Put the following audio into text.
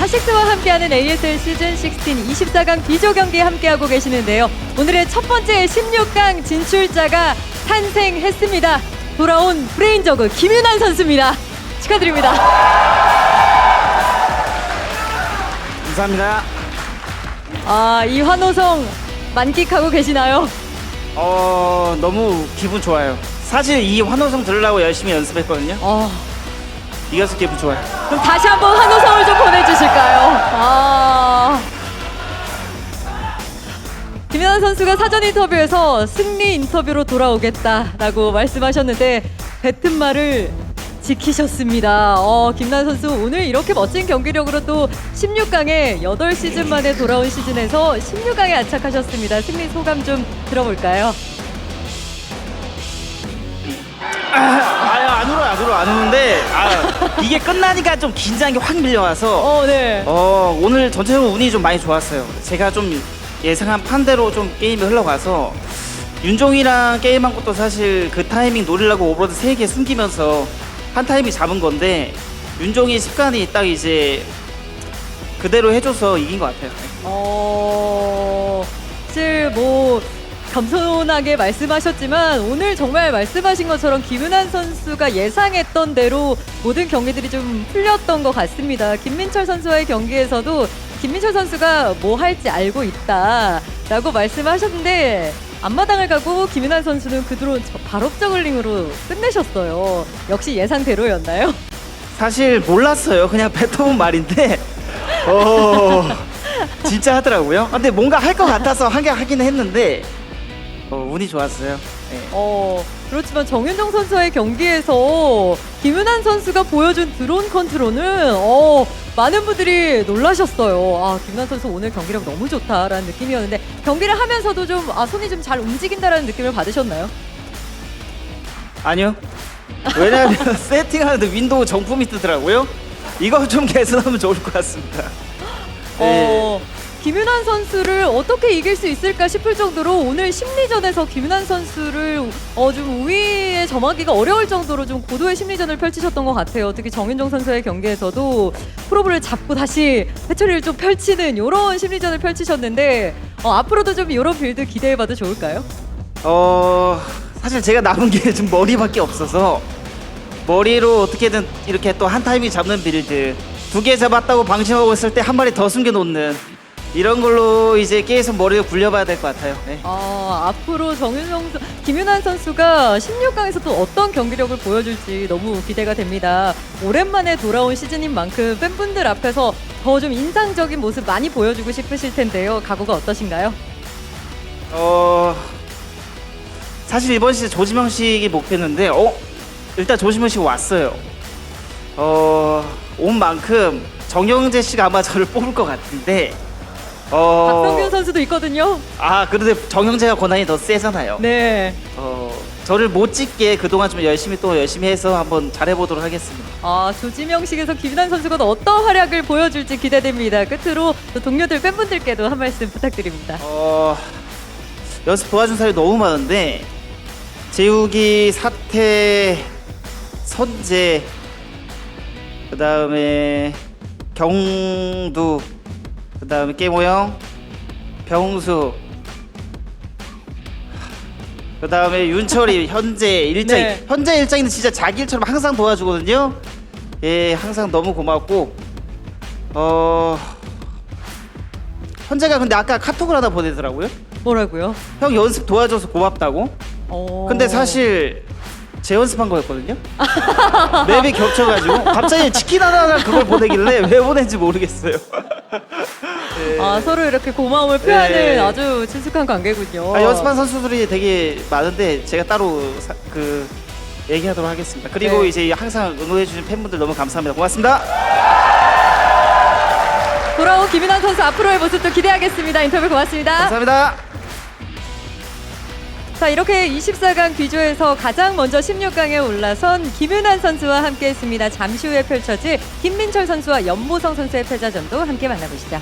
하식스와 함께하는 ASL 시즌 16 24강 비조 경기에 함께하고 계시는데요. 오늘의 첫 번째 16강 진출자가 탄생했습니다. 돌아온 브레인 저그 김윤환 선수입니다. 축하드립니다. 감사합니다. 아, 이 환호성 만끽하고 계시나요? 어 너무 기분 좋아요. 사실 이 환호성 들으려고 열심히 연습했거든요. 어, 이겨서 기분 좋아요. 그럼 다시 한번 환호성을 좀 보내주실까요? 아. 김연아 선수가 사전 인터뷰에서 승리 인터뷰로 돌아오겠다라고 말씀하셨는데 뱉은 말을 지키셨습니다. 어, 김난 선수 오늘 이렇게 멋진 경기력으로 또 16강에 8시즌 만에 돌아온 시즌에서 16강에 안착하셨습니다. 승리 소감 좀 들어볼까요? 아유 안 울어 안 울어 안 우는데 아 이게 끝나니까 좀 긴장이 확 밀려와서 어, 네. 어 오늘 전체적으로 운이 좀 많이 좋았어요. 제가 좀 예상한 판대로 좀 게임이 흘러가서 윤종이랑 게임한 것도 사실 그 타이밍 노리려고 오버로드 3개 숨기면서 한 타이밍 잡은 건데 윤종이 습관이 딱 이제 그대로 해줘서 이긴 것 같아요. 어, 사실 뭐 겸손하게 말씀하셨지만 오늘 정말 말씀하신 것처럼 김은환 선수가 예상했던 대로 모든 경기들이 좀 풀렸던 것 같습니다. 김민철 선수와의 경기에서도 김민철 선수가 뭐 할지 알고 있다라고 말씀하셨는데 앞마당을 가고 김윤환 선수는 그 드론 발업 저글링으로 끝내셨어요. 역시 예상대로였나요? 사실 몰랐어요. 그냥 뱉어본 말인데, 어, 진짜 하더라고요. 아, 근데 뭔가 할 것 같아서 하긴 하긴 했는데, 어, 운이 좋았어요. 네. 어, 그렇지만 정윤정 선수와의 경기에서 김윤환 선수가 보여준 드론 컨트롤은 어, 많은 분들이 놀라셨어요. 아, 김윤환 선수 오늘 경기력 너무 좋다라는 느낌이었는데 경기를 하면서도 좀 아, 손이 좀 잘 움직인다라는 느낌을 받으셨나요? 아니요. 왜냐하면 세팅하는데 윈도우 정품이 뜨더라고요. 이거 좀 개선하면 좋을 것 같습니다. 네. 어, 김윤환 선수를 어떻게 이길 수 있을까 싶을 정도로 오늘 심리전에서 김윤환 선수를 어, 좀 우위에 점하기가 어려울 정도로 좀 고도의 심리전을 펼치셨던 것 같아요. 특히 정윤정 선수의 경기에서도 프로브를 잡고 다시 해처리를 좀 펼치는 이런 심리전을 펼치셨는데 어, 앞으로도 좀 이런 빌드 기대해봐도 좋을까요? 어, 사실 제가 남은 게 좀 머리밖에 없어서 머리로 어떻게든 이렇게 또 한 타이밍 잡는 빌드 두 개 잡았다고 방심하고 있을 때 한 마리 더 숨겨놓는 이런 걸로 이제 계속 머리를 굴려봐야 될 것 같아요. 네. 어, 앞으로 정윤정 선- 김윤환 선수가 16강에서 또 어떤 경기력을 보여줄지 너무 기대가 됩니다. 오랜만에 돌아온 시즌인 만큼 팬분들 앞에서 더 좀 인상적인 모습 많이 보여주고 싶으실 텐데요. 각오가 어떠신가요? 어 사실 이번 시즌 조지명식이 목표였는데 어 일단 조지명식 왔어요. 어온 만큼 정영재 씨가 아마 저를 뽑을 것 같은데 박성균 어, 선수도 있거든요. 아 그런데 정영재가 권한이 더 세잖아요. 네. 어 저를 못 찍게 그동안 좀 열심히 또 열심히 해서 한번 잘해보도록 하겠습니다. 아, 조지명식에서 김윤환 선수가 또 어떤 활약을 보여줄지 기대됩니다. 끝으로 또 동료들 팬분들께도 한 말씀 부탁드립니다. 어 연습 도와준 사람이 너무 많은데 재욱이 사태 선재 그 다음에 경두 그 다음에 깨모형 병수 그 다음에 윤철이 현재 일장 네. 현재 일장이는 진짜 자기 일처럼 항상 도와주거든요 예 항상 너무 고맙고 어 현재가 근데 아까 카톡을 하나 보내더라고요 뭐라고요? 형 연습 도와줘서 고맙다고 어... 근데 사실 제 연습한 거였거든요. 맵이 겹쳐가지고 갑자기 치킨 하나가 그걸 보내길래 왜 보낸지 모르겠어요. 네. 아 서로 이렇게 고마움을 표하는 네. 아주 친숙한 관계군요. 아, 연습한 선수들이 되게 많은데 제가 따로 사- 그 얘기하도록 하겠습니다. 그리고 네. 이제 항상 응원해주신 팬분들 너무 감사합니다. 고맙습니다. 돌아온 김인환 선수 앞으로의 모습도 기대하겠습니다. 인터뷰 고맙습니다. 감사합니다. 자 이렇게 24강 비조에서 가장 먼저 16강에 올라선 김윤환 선수와 함께 했습니다. 잠시 후에 펼쳐질 김민철 선수와 연보성 선수의 패자전도 함께 만나보시죠.